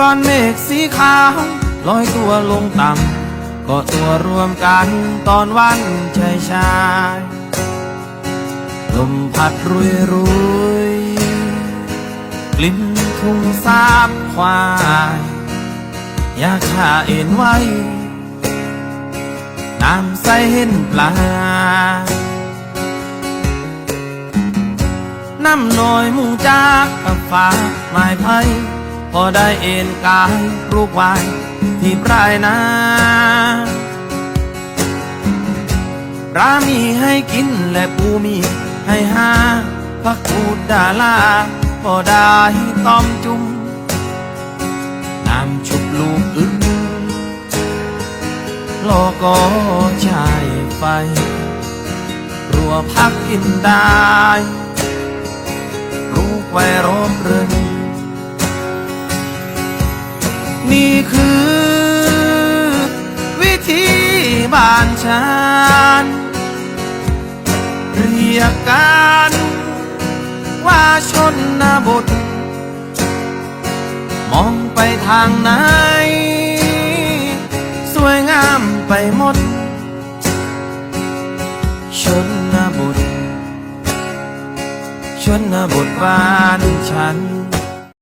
ก้อนเมฆสีขาวลอยตัวลงต่ำก็ตัวรวมกันตอนวันชายชายลมพัดรุยรุยกลิ่นทุ่งสาบควายยากข้าเอ็นไว้น้ำใสเห็นปลา น้ำน้อยมุงจากกับฟ้าไม้ไผ่ พอได้เอ็นกายรูปไว้ที่ปลายนาปามีให้กินและปูมีให้หาพักกูดดาลาพอได้ต้อมจุ่มน้ำชุบลูกอึ้งโลก็ชายไฟ รัวพักกินได้ลูกไว้รบ นี่คือ วิธีบ้านฉันเรียกกันว่าชนนบท มองไปทางไหน สวยงามไปหมด ชนนบท ชนบทบ้านฉัน